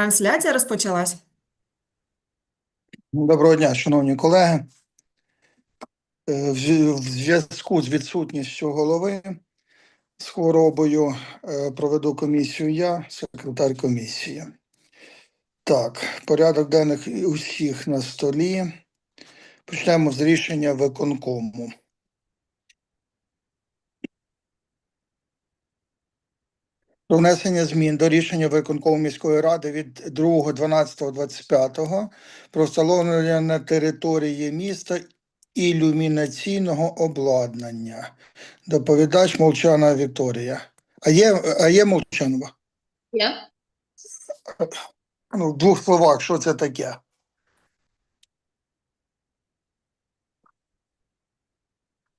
Трансляція розпочалась. Доброго дня, шановні колеги. Е, В зв'язку з відсутністю голови з хворобою е, проведу комісію я, секретар комісії. Так, порядок денних усіх на столі. Почнемо з рішення виконкому. Про внесення змін до рішення виконкому міської ради від 2.12.25 про встановлення на території міста ілюмінаційного обладнання. Доповідач Молчана Вікторія. А є, а є Молчанова? Є. Ну, в двох словах, що це таке?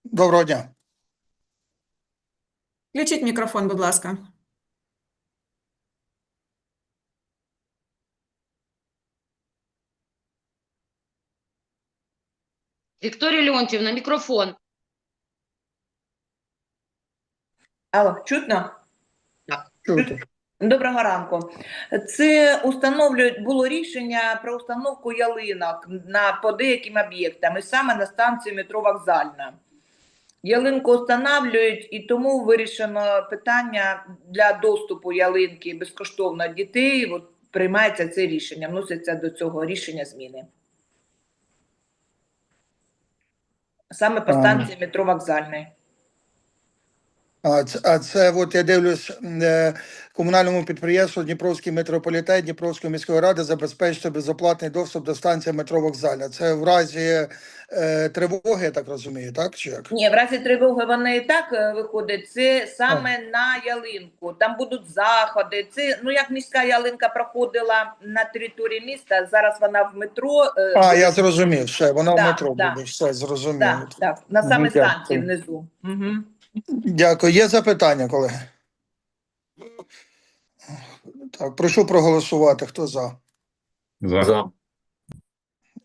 Доброго дня. Включіть мікрофон, будь ласка. Вікторія Леонтівна, мікрофон. Алло, чутно? Чуєте? Доброго ранку. Це установлюють було рішення про установку ялинок на по деяким об'єктам, і саме на станції метро Вокзальна. Ялинку встановлюють, і тому вирішено питання для доступу ялинки безкоштовно дітей. От приймається це рішення, вносяться до цього рішення зміни. Саме по станції метро Вокзальної. А це, а це от я дивлюсь, е, комунальному підприємству Дніпровський метрополітен Дніпровської міської ради забезпечити безоплатний доступ до станції метро вокзальна. Це в разі е, тривоги, я так розумію, так? Чи як? Ні, в разі тривоги вони і так е, виходять. Це саме на ялинку. Там будуть заходи. Це ну як міська ялинка проходила на території міста. Зараз вона в метро. е, А, я зрозумів, все, воно в метро да. буде, все зрозуміло. так, так, на саме станції внизу. Угу. Дякую. Є запитання, колеги? Так, прошу проголосувати. Хто за? За. за.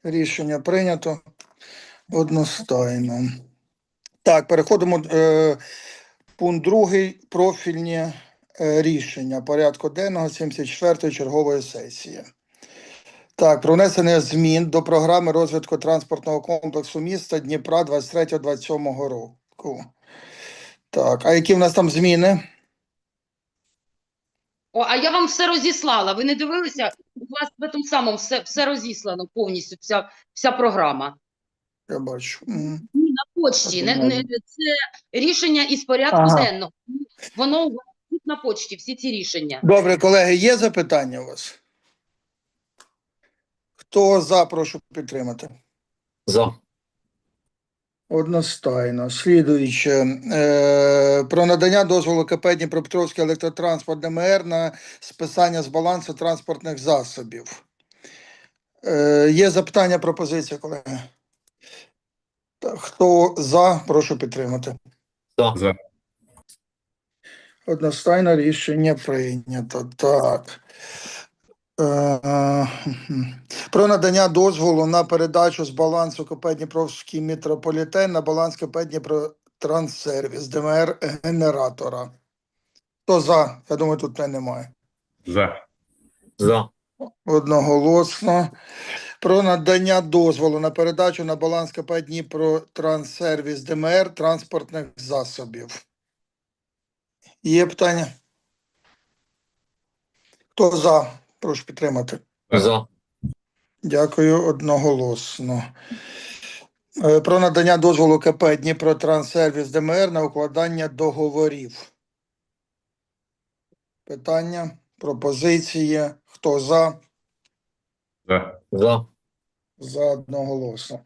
Рішення прийнято одностайно. Так, переходимо е, пункт другий. Профільні е, рішення порядку денного 74-ї чергової сесії. Так, про внесення змін до програми розвитку транспортного комплексу міста Дніпра 23-27 року. Так, а які в нас там зміни? О, а я вам все розіслала. Ви не дивилися? У вас в тому самому все, все розіслано повністю, вся, вся програма. Я бачу. Ні, на почті. Не, не, це рішення із порядку Ага. денного. Воно у вас тут на почті, всі ці рішення. Добре, колеги, є запитання у вас? Хто за, прошу підтримати. За. Одностайно. Слідуюче. Е, про надання дозволу КП Дніпропетровський електротранспорт ДМР на списання з балансу транспортних засобів. Е, є запитання, пропозиція, колеги? Хто за, прошу підтримати. За. За. Одностайно рішення прийнято. Так. Е, хм. Про надання дозволу на передачу з балансу КП Дніпровський метрополітен на баланс КП Дніпротранссервіс ДМР генератора. Хто за? Я думаю, тут питань немає. За. За. Одноголосно. Про надання дозволу на передачу на баланс КП Дніпротранссервіс ДМР транспортних засобів. Є питання? Хто за? Прошу підтримати. За. Дякую одноголосно. Е, Про надання дозволу КП Дніпротранссервіс ДМР на укладання договорів. Питання, пропозиції. Хто за? За. За. За одноголосно.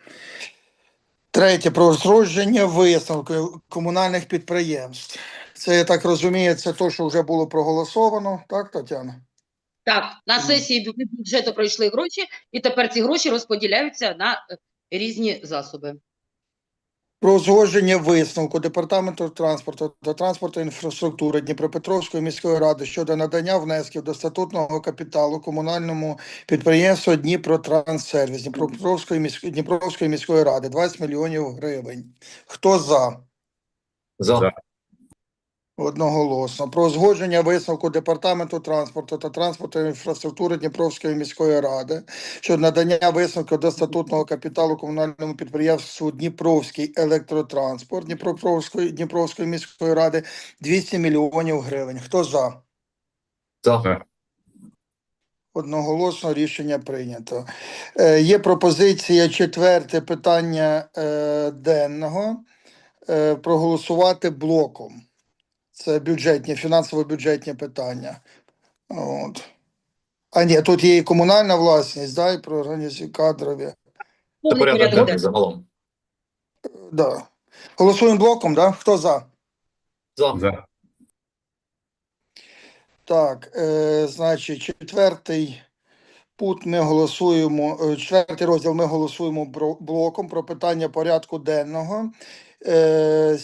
Третє про зродження висновку комунальних підприємств. Це, я так розумію, це те, що вже було проголосовано, так, Тетяна? Так, на сесії бюджету пройшли гроші, і тепер ці гроші розподіляються на е, різні засоби. Про узгодження висновку Департаменту транспорту та транспорту інфраструктури Дніпропетровської міської ради щодо надання внесків до статутного капіталу комунальному підприємству Дніпротранссервіс Дніпропетровської міської, Дніпровської міської ради 20 мільйонів гривень. Хто за? За. Одноголосно. Про узгодження висновку Департаменту транспорту та транспортної інфраструктури Дніпровської міської ради щодо надання висновку до статутного капіталу комунальному підприємству Дніпровський електротранспорт Дніпропетровської Дніпровської міської ради 200 мільйонів гривень. Хто за? За. За. Одноголосно рішення прийнято. Е, є пропозиція четверте питання е, денного е, проголосувати блоком. Це бюджетні, фінансово-бюджетні питання. От. А ні, тут є і комунальна власність, да, і про організацію кадрові. Це порядок порядок денний загалом. Да. Голосуємо блоком, да? Хто за? За. За. Так, е, значить, четвертий пункт ми голосуємо, е, четвертий розділ ми голосуємо блоком про питання порядку денного е,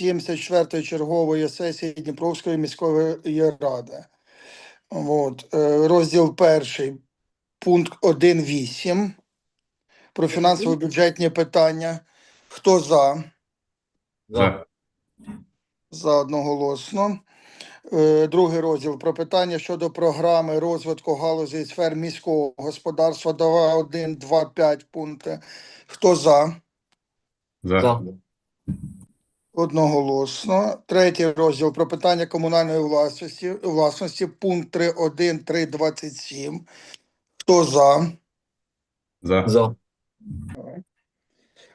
74-ї чергової сесії Дніпровської міської ради. От, е, розділ перший, пункт 1.8 про фінансово-бюджетні питання. Хто за? За. За одноголосно. Е, Другий розділ про питання щодо програми розвитку галузі і сфер міського господарства 2.1, 2.5 пункти. Хто за? За. За. Одноголосно. Третій розділ про питання комунальної власності, власності пункт 3.1, 3.27. Хто за? За. За.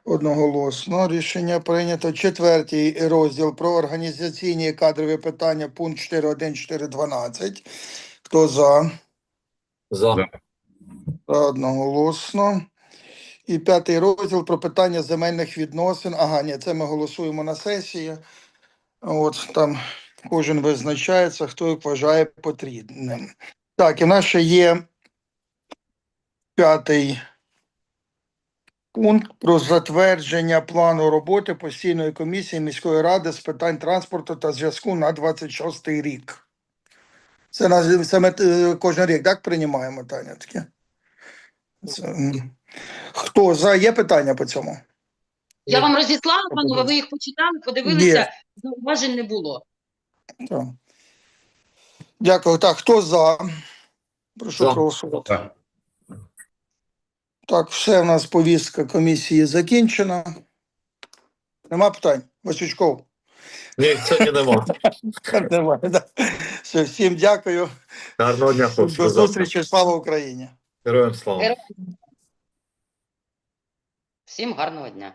Одноголосно рішення прийнято. Четвертий розділ про організаційні і кадрові питання, пункт 4.1, 4.12. Хто за? За. За одноголосно. І п'ятий розділ про питання земельних відносин. Ага, ні, це ми голосуємо на сесії. От там кожен визначається, хто як вважає потрібним. Так, і в нас ще є п'ятий пункт про затвердження плану роботи постійної комісії міської ради з питань транспорту та зв'язку на 26 рік. Це, це ми е, кожен рік, так, приймаємо, Таня, таке? Хто за? Є питання по цьому? Я вам розіслала, панове, ви їх почитали, подивилися, зауважень не було. Так. Дякую. Так, хто за? Прошу проголосувати. За. Так, все, в нас повістка комісії закінчена. Нема питань? Васючков? Ні, сьогодні нема. Немає. да. Все, всім дякую. Гарного дня, хлопці. До До завтра. зустрічі. Слава Україні! Героям слава. Героям Всім гарного дня.